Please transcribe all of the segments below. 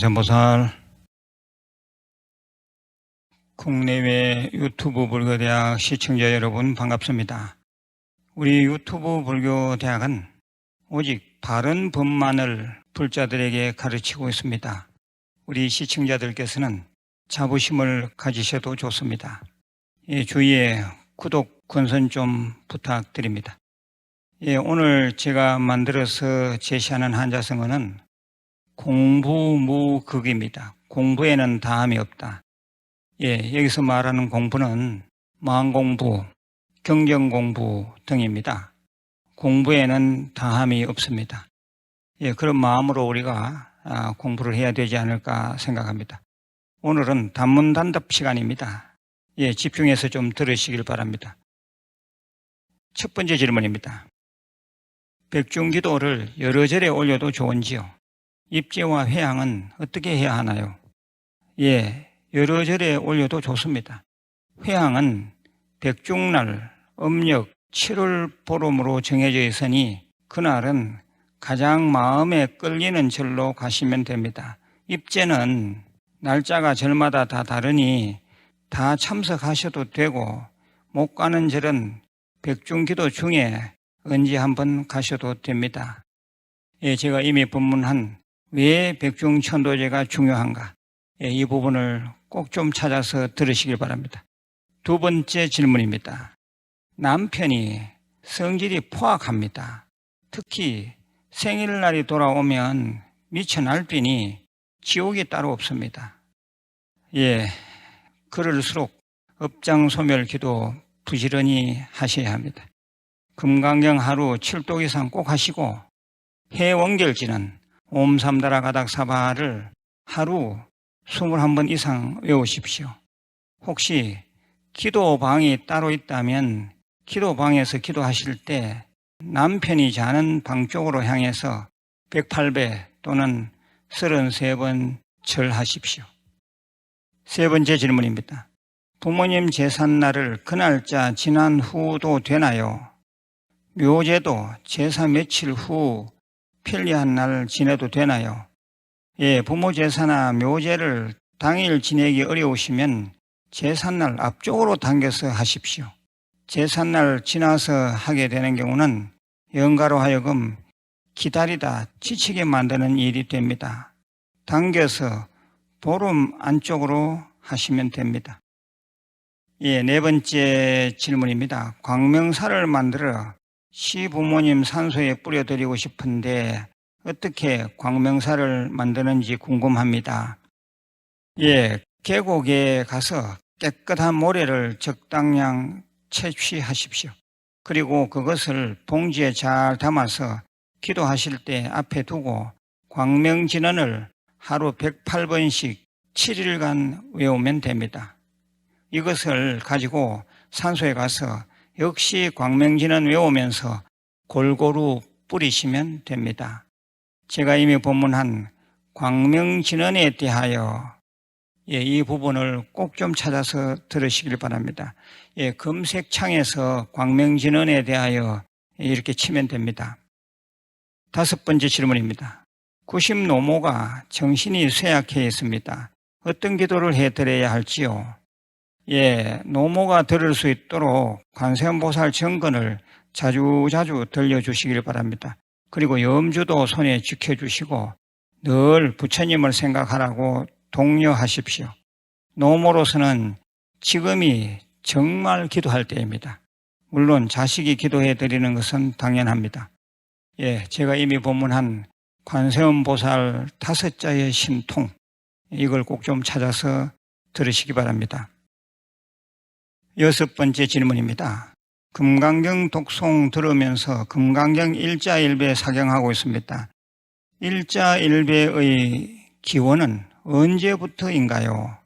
관세음보살 국내외 유튜브 불교대학 시청자 여러분 반갑습니다. 우리 유튜브 불교대학은 오직 바른 법만을 불자들에게 가르치고 있습니다. 우리 시청자들께서는 자부심을 가지셔도 좋습니다. 예, 주위에 구독, 권선 좀 부탁드립니다. 예, 오늘 제가 만들어서 제시하는 한자성어는 공부무극입니다. 공부에는 다함이 없다. 예, 여기서 말하는 공부는 마음 공부, 경전공부 등입니다. 공부에는 다함이 없습니다. 예, 그런 마음으로 우리가 아, 공부를 해야 되지 않을까 생각합니다. 오늘은 단문 단답 시간입니다. 예, 집중해서 좀 들으시길 바랍니다. 첫 번째 질문입니다. 백중기도를 여러 절에 올려도 좋은지요? 입제와 회향은 어떻게 해야 하나요? 예, 여러 절에 올려도 좋습니다. 회향은 백중날, 음력 7월 보름으로 정해져 있으니 그날은 가장 마음에 끌리는 절로 가시면 됩니다. 입제는 날짜가 절마다 다 다르니 다 참석하셔도 되고 못 가는 절은 백중기도 중에 언제 한번 가셔도 됩니다. 예, 제가 이미 본문한 왜 백중 천도제가 중요한가 예, 이 부분을 꼭 좀 찾아서 들으시길 바랍니다. 두 번째 질문입니다. 남편이 성질이 포악합니다. 특히 생일날이 돌아오면 미쳐 날뛰니 지옥이 따로 없습니다. 예, 그럴수록 업장 소멸 기도 부지런히 하셔야 합니다. 금강경 하루 7독 이상 꼭 하시고 해원결지는 옴삼다라 가닥 사바를 하루 21번 이상 외우십시오. 혹시 기도방이 따로 있다면 기도방에서 기도하실 때 남편이 자는 방 쪽으로 향해서 108배 또는 33번 절하십시오. 세 번째 질문입니다. 부모님 제삿날을 그 날짜 지난 후도 되나요? 묘제도 제사 며칠 후 편리한 날 지내도 되나요? 예, 부모 제사나 묘제를 당일 지내기 어려우시면 제삿날 앞쪽으로 당겨서 하십시오. 제삿날 지나서 하게 되는 경우는 영가로 하여금 기다리다 지치게 만드는 일이 됩니다. 당겨서 보름 안쪽으로 하시면 됩니다. 예, 네 번째 질문입니다. 광명사를 만들어 시부모님 산소에 뿌려드리고 싶은데 어떻게 광명사를 만드는지 궁금합니다. 예, 계곡에 가서 깨끗한 모래를 적당량 채취하십시오. 그리고 그것을 봉지에 잘 담아서 기도하실 때 앞에 두고 광명진언을 하루 108번씩 7일간 외우면 됩니다. 이것을 가지고 산소에 가서 역시 광명진언 외우면서 골고루 뿌리시면 됩니다. 제가 이미 본문한 광명진언에 대하여 예, 이 부분을 꼭 좀 찾아서 들으시길 바랍니다. 예, 검색창에서 광명진언에 대하여 이렇게 치면 됩니다. 다섯 번째 질문입니다. 90노모가 정신이 쇠약해 있습니다. 어떤 기도를 해드려야 할지요? 예, 노모가 들을 수 있도록 관세음보살 정근을 자주자주 들려주시길 바랍니다. 그리고 염주도 손에 지켜주시고 늘 부처님을 생각하라고 독려하십시오. 노모로서는 지금이 정말 기도할 때입니다. 물론 자식이 기도해 드리는 것은 당연합니다. 예, 제가 이미 본문한 관세음보살 다섯 자의 신통 이걸 꼭 좀 찾아서 들으시기 바랍니다. 여섯 번째 질문입니다. 금강경 독송 들으면서 금강경 일자일배 사경하고 있습니다. 일자일배의 기원은 언제부터인가요?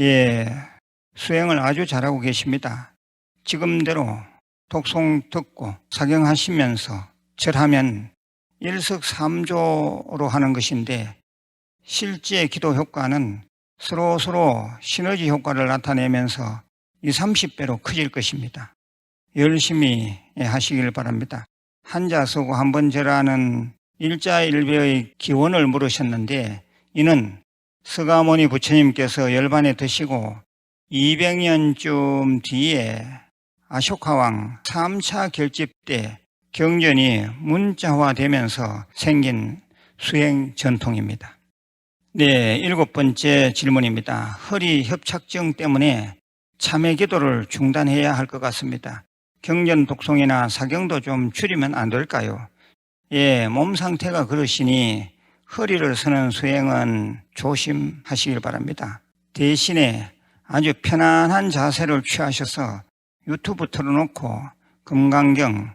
예, 수행을 아주 잘하고 계십니다. 지금대로 독송 듣고 사경하시면서 절하면 일석삼조로 하는 것인데 실제 기도 효과는 서로 서로 시너지 효과를 나타내면서 20, 30배로 커질 것입니다. 열심히 하시길 바랍니다. 한자 쓰고 한 번 절하는 일자일배의 기원을 물으셨는데 이는 서가모니 부처님께서 열반에 드시고 200년쯤 뒤에 아쇼카왕 3차 결집 때 경전이 문자화되면서 생긴 수행 전통입니다. 네, 일곱 번째 질문입니다. 허리 협착증 때문에 참회 기도를 중단해야 할 것 같습니다. 경전 독송이나 사경도 좀 줄이면 안 될까요? 예, 몸 상태가 그러시니 허리를 서는 수행은 조심하시길 바랍니다. 대신에 아주 편안한 자세를 취하셔서 유튜브 틀어놓고 금강경,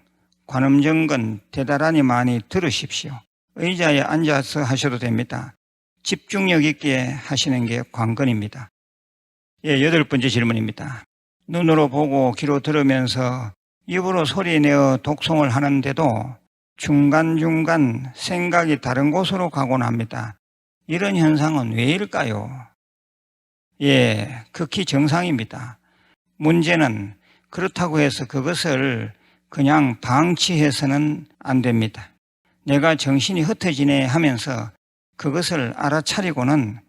관음정근 대단하니 많이 들으십시오. 의자에 앉아서 하셔도 됩니다. 집중력 있게 하시는 게 관건입니다. 예, 여덟 번째 질문입니다. 눈으로 보고 귀로 들으면서 입으로 소리 내어 독송을 하는데도 중간중간 생각이 다른 곳으로 가곤 합니다. 이런 현상은 왜일까요? 예, 극히 정상입니다. 문제는 그렇다고 해서 그것을 그냥 방치해서는 안 됩니다. 내가 정신이 흩어지네 하면서 그것을 알아차리고는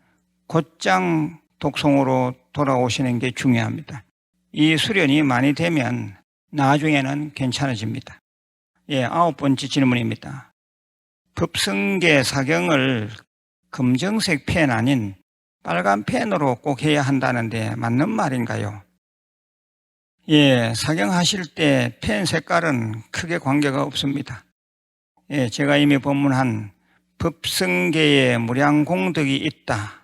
곧장 독송으로 돌아오시는 게 중요합니다. 이 수련이 많이 되면 나중에는 괜찮아집니다. 예, 아홉 번째 질문입니다. 급성계 사경을 검정색 펜 아닌 빨간 펜으로 꼭 해야 한다는데 맞는 말인가요? 예, 사경하실 때 펜 색깔은 크게 관계가 없습니다. 예, 제가 이미 법문한 법성계에 무량공덕이 있다.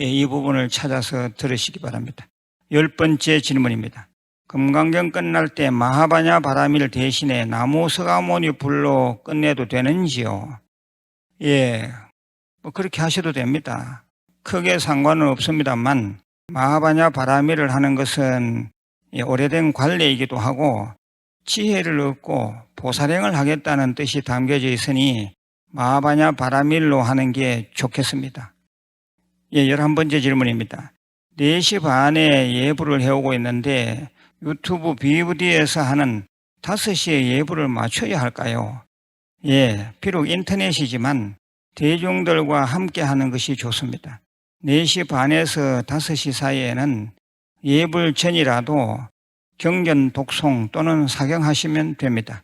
예, 이 부분을 찾아서 들으시기 바랍니다. 열 번째 질문입니다. 금강경 끝날 때 마하바냐 바라밀 대신에 나무 서가모니 불로 끝내도 되는지요? 예, 뭐 그렇게 하셔도 됩니다. 크게 상관은 없습니다만 마하바냐 바라밀을 하는 것은 예, 오래된 관례이기도 하고 지혜를 얻고 보살행을 하겠다는 뜻이 담겨져 있으니 마하바냐 바라밀로 하는 게 좋겠습니다. 예, 열한 번째 질문입니다. 4시 반에 예불을 해오고 있는데 유튜브 BVD에서 하는 5시에 예불을 맞춰야 할까요? 예, 비록 인터넷이지만 대중들과 함께 하는 것이 좋습니다. 4시 반에서 5시 사이에는 예불 전이라도 경전 독송 또는 사경하시면 됩니다.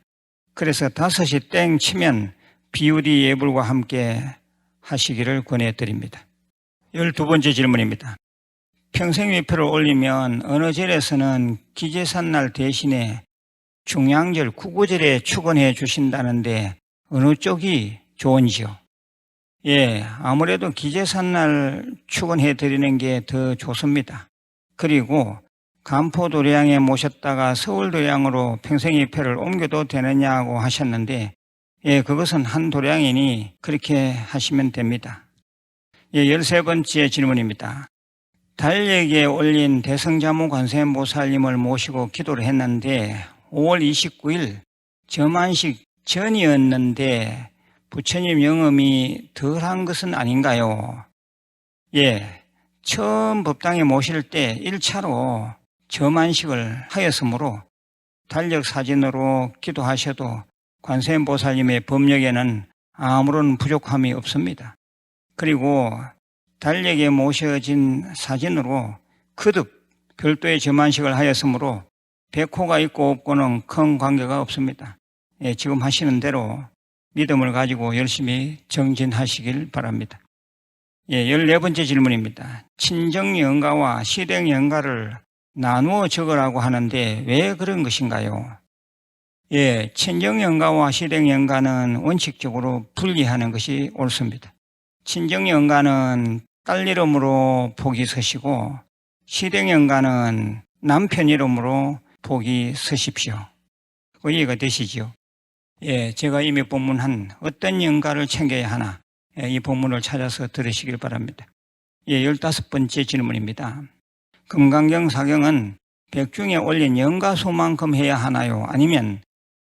그래서 5시 땡 치면 BUD 예불과 함께 하시기를 권해드립니다. 12번째 질문입니다. 평생위표를 올리면 어느 절에서는 기재산날 대신에 중양절 구구절에 축원해 주신다는데 어느 쪽이 좋은지요? 예, 아무래도 기재산날 축원해 드리는 게 더 좋습니다. 그리고 간포도량에 모셨다가 서울도량으로 평생위표를 옮겨도 되느냐고 하셨는데 예, 그것은 한 도량이니 그렇게 하시면 됩니다. 예, 열세 번째 질문입니다. 달력에 올린 대성자모 관세음보살님을 모시고 기도를 했는데 5월 29일 점안식 전이었는데 부처님 영음이 덜한 것은 아닌가요? 예, 처음 법당에 모실 때 1차로 점안식을 하였으므로 달력 사진으로 기도하셔도 관세음보살님의 법력에는 아무런 부족함이 없습니다. 그리고 달력에 모셔진 사진으로 거듭 별도의 점안식을 하였으므로 백호가 있고 없고는 큰 관계가 없습니다. 예, 지금 하시는 대로 믿음을 가지고 열심히 정진하시길 바랍니다. 예, 14번째 질문입니다. 친정연가와 시댁연가를 나누어 적으라고 하는데 왜 그런 것인가요? 예, 친정연가와 시댁연가는 원칙적으로 분리하는 것이 옳습니다. 친정연가는 딸 이름으로 복이 서시고 시댁연가는 남편 이름으로 복이 서십시오. 이해가 되시죠? 예, 제가 이미 본문한 어떤 연가를 챙겨야 하나 예, 이 본문을 찾아서 들으시길 바랍니다. 예, 열다섯 번째 질문입니다. 금강경 사경은 백중에 올린 연가수만큼 해야 하나요? 아니면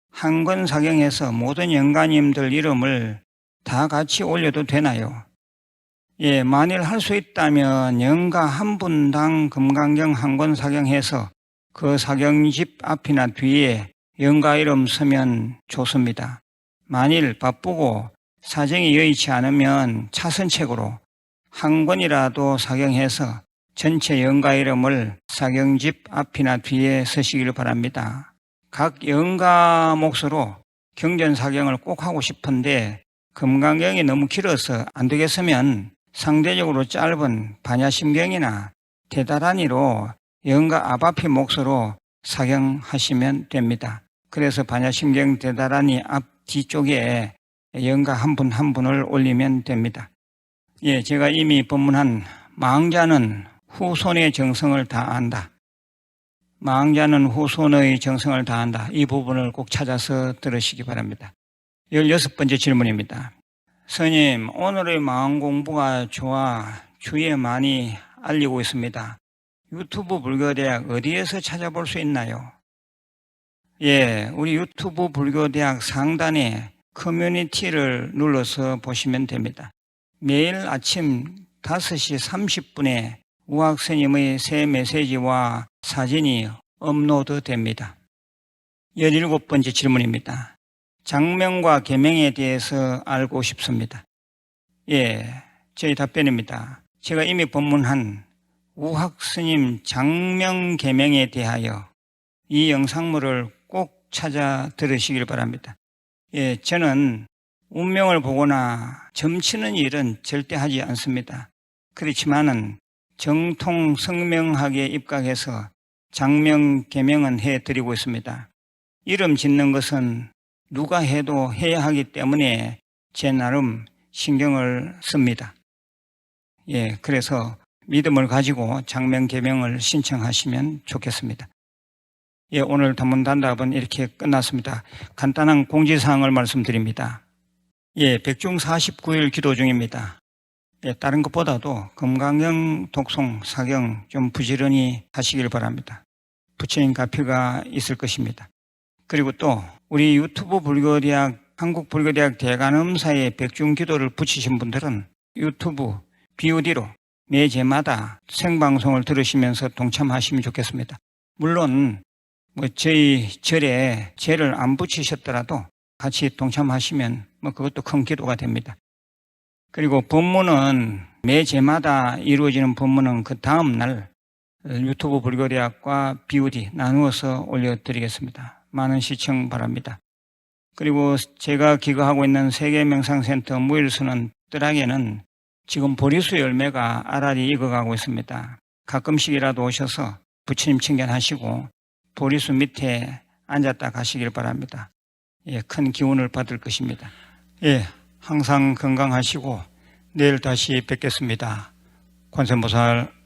한권 사경에서 모든 연가님들 이름을 다 같이 올려도 되나요? 예, 만일 할 수 있다면 연가 한 분당 금강경 한 권 사경해서 그 사경집 앞이나 뒤에 연가 이름 쓰면 좋습니다. 만일 바쁘고 사정이 여의치 않으면 차선책으로 한 권이라도 사경해서 전체 연가 이름을 사경집 앞이나 뒤에 서시길 바랍니다. 각 연가 몫으로 경전 사경을 꼭 하고 싶은데 금강경이 너무 길어서 안 되겠으면 상대적으로 짧은 반야심경이나 대다란이로 연가 앞앞이 몫으로 사경하시면 됩니다. 그래서 반야심경 대다란이 앞 뒤쪽에 연가 한 분 한 분을 올리면 됩니다. 예, 제가 이미 법문한 망자는 후손의 정성을 다한다. 망자는 후손의 정성을 다한다. 이 부분을 꼭 찾아서 들으시기 바랍니다. 16번째 질문입니다. 스님, 오늘의 마음 공부가 좋아 주위에 많이 알리고 있습니다. 유튜브 불교대학 어디에서 찾아볼 수 있나요? 예, 우리 유튜브 불교대학 상단에 커뮤니티를 눌러서 보시면 됩니다. 매일 아침 5시 30분에 우학스님의 새 메시지와 사진이 업로드 됩니다. 17번째 질문입니다. 장명과 계명에 대해서 알고 싶습니다. 예, 저희 답변입니다. 제가 이미 법문한 우학 스님 장명 계명에 대하여 이 영상물을 꼭 찾아 들으시길 바랍니다. 예, 저는 운명을 보거나 점치는 일은 절대 하지 않습니다. 그렇지만은 정통 성명학에 입각해서 장명 개명은 해 드리고 있습니다. 이름 짓는 것은 누가 해도 해야 하기 때문에 제 나름 신경을 씁니다. 예, 그래서 믿음을 가지고 장명 개명을 신청하시면 좋겠습니다. 예, 오늘 단문 단답은 이렇게 끝났습니다. 간단한 공지사항을 말씀드립니다. 예, 백중 49일 기도 중입니다. 예, 다른 것보다도 금강경, 독송, 사경 좀 부지런히 하시길 바랍니다. 부처님 가피가 있을 것입니다. 그리고 또 우리 유튜브 불교대학, 한국 불교대학 대관음사에 백중 기도를 붙이신 분들은 유튜브 BOD로 매 제마다 생방송을 들으시면서 동참하시면 좋겠습니다. 물론 뭐 저희 절에 죄를 안 붙이셨더라도 같이 동참하시면 뭐 그것도 큰 기도가 됩니다. 그리고 법문은 매 제마다 이루어지는 법문은 그 다음 날 유튜브 불교대학과 BOD 나누어서 올려드리겠습니다. 많은 시청 바랍니다. 그리고 제가 기거하고 있는 세계명상센터 무일수는 뜰하게는 지금 보리수 열매가 알알이 익어가고 있습니다. 가끔씩이라도 오셔서 부처님 칭견하시고 보리수 밑에 앉았다 가시길 바랍니다. 예, 큰 기운을 받을 것입니다. 예, 항상 건강하시고 내일 다시 뵙겠습니다. 관세음보살